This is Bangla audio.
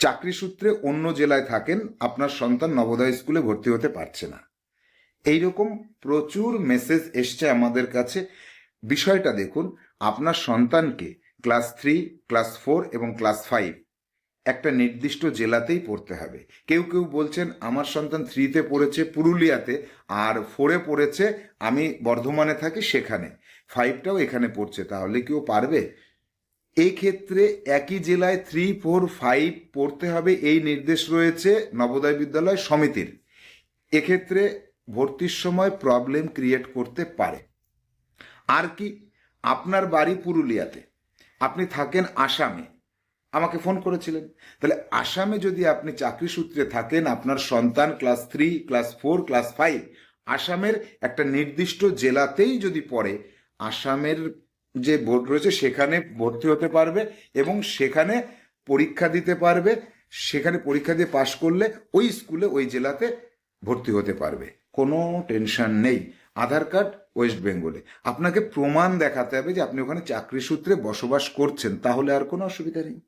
চাকরি সূত্রে অন্য জেলায় থাকেন, আপনার সন্তান নবোদয় স্কুলে ভর্তি হতে পারছে না। এইরকম প্রচুর মেসেজ এসছে আমাদের কাছে। বিষয়টা দেখুন, আপনার সন্তানকে ক্লাস থ্রি ক্লাস ফোর এবং ক্লাস ফাইভ একটা নির্দিষ্ট জেলাতেই পড়তে হবে। কেউ কেউ বলছেন, আমার সন্তান থ্রিতে পড়েছে পুরুলিয়াতে, আর ফোরে পড়েছে, আমি বর্ধমানে থাকি সেখানে। ফাইভটাও এখানে পড়ছে, তাহলে কেউ পারবে? এই ক্ষেত্রে একই জেলায় থ্রি ফোর ফাইভ পড়তে হবে, এই নির্দেশ রয়েছে নবোদয় বিদ্যালয় সমিতির। এক্ষেত্রে ভর্তির সময় প্রবলেম ক্রিয়েট করতে পারে। আর কি, আপনার বাড়ি পুরুলিয়াতে, আপনি থাকেন আসামে, আমাকে ফোন করেছিলেন। তাহলে আসামে যদি আপনি চাকরি সূত্রে থাকেন, আপনার সন্তান class three class four class five আসামের একটা নির্দিষ্ট জেলাতেই যদি পড়ে, আসামের যে বোর্ড রয়েছে সেখানে ভর্তি হতে পারবে এবং সেখানে পরীক্ষা দিতে পারবে, সেখানে পরীক্ষা দিয়ে পাশ করলে ওই স্কুলে, ওই জেলাতে ভর্তি হতে পারবে। কোনো টেনশন নেই। আধার কার্ড ওয়েস্ট বেঙ্গলে। আপনাকে প্রমাণ দেখাতে হবে যে আপনি ওখানে চাকরি সূত্রে বসবাস করছেন, তাহলে আর কোনো অসুবিধা নেই।